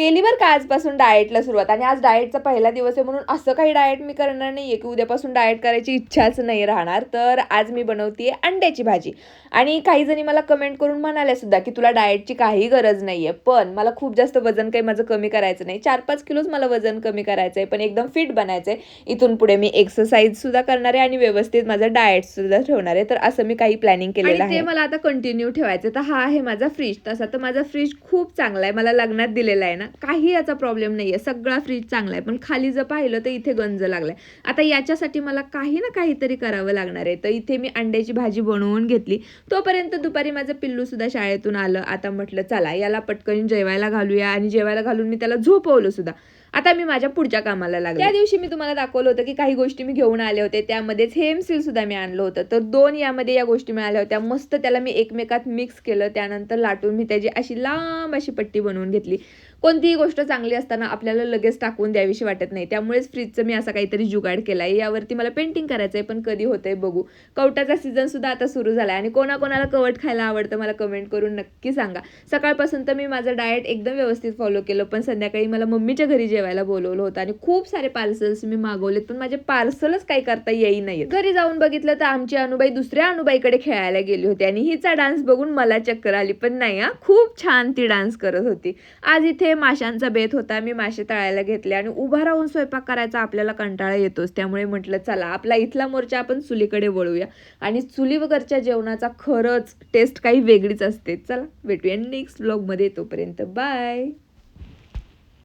केली बरं का आजपासून डाएटला सुरुवात? आणि आज डाएटचा पहिला दिवस आहे म्हणून असं काही डाएट मी करणार नाही आहे की उद्यापासून डाएट करायची इच्छाच नाही राहणार. तर आज मी बनवते अंड्याची भाजी. आणि काही जणी मला कमेंट करून म्हणाल्या सुद्धा की तुला डाएटची काही गरज नाही आहे पण मला खूप जास्त वजन काही माझं कमी करायचं नाही. चार पाच किलोच मला वजन कमी करायचं आहे पण एकदम फिट बनायचं आहे इथून पुढे मी एक्सरसाइज सुद्धा करणार आहे आणि व्यवस्थित माझं डाएट सुद्धा ठेवणार आहे. तर असं मी काही प्लॅनिंग केलेलं आहे ते मला आता कंटिन्यू ठेवायचं तर हा आहे माझा फ्रीज तसा तर माझा फ्रीज खूप चांगला आहे. मला लग्नात दिलेला आहे ना. काही याचा प्रॉब्लेम नाही आहे सगळा फ्रीज चांगला आहे. पण खाली जर पाहिलं तर इथे गंज लागलाय. आता याच्यासाठी मला काही ना काहीतरी करावं लागणार आहे. तर इथे मी अंड्याची भाजी बनवून घेतली. तोपर्यंत दुपारी माझं पिल्लूसुद्धा शाळेतून आलं. आता म्हटलं चला याला पटकन जेवायला घालूया. आणि जेवायला घालून मी त्याला झोपवलं सुद्धा. आता मी माझ्या पुढच्या कामाला लागले. त्या दिवशी मी तुम्हाला दाखवलं होतं की काही गोष्टी मी घेऊन आले होते. त्यामध्येच हेम सील सुद्धा मी आणलं होतं. तर दोन यामध्ये या गोष्टी मिळाल्या होत्या. मस्त त्याला मी एकमेकात मिक्स केलं. त्यानंतर लाटून मी त्याची अशी लांब अशी पट्टी बनवून घेतली. कोणतीही गोष्ट चांगली असताना आपल्याला लगेच टाकून द्यावीशी वाटत नाही. त्यामुळेच फ्रीजचं मी असा काहीतरी जुगाड केला आहे यावरती मला पेंटिंग करायचं आहे पण कधी होतंय बघू. कवटाचा सीझन सुद्धा आता सुरू झाला आहे आणि कोणाकोणाला कवट खायला आवडतं मला कमेंट करून नक्की सांगा. सकाळपासून तर मी माझं डाएट एकदम व्यवस्थित फॉलो केलं पण संध्याकाळी मला मम्मीच्या घरी जे जेवायला बोलवलं होतं आणि खूप सारे पार्सल्स मी मागवलेत पण माझे पार्सलच काही करता येई नाही घरी जाऊन बघितलं तर आमची अनुबाई दुसऱ्या अनुबाईकडे खेळायला गेली होती आणि हिचा डान्स बघून मला चक्कर आली. पण नाही हा खूप छान ती डान्स करत होती. आज इथे माशांचा बेत होता मी मासे तळायला घेतले आणि उभा राहून स्वयंपाक करायचा आपल्याला कंटाळा येतोच. त्यामुळे म्हटलं चला आपला इथला मोर्चा आपण चुलीकडे वळूया. आणि चुलीवरच्या जेवणाचा खरंच टेस्ट काही वेगळीच असते. चला भेटूया नेक्स्ट ब्लॉगमध्ये तोपर्यंत. बाय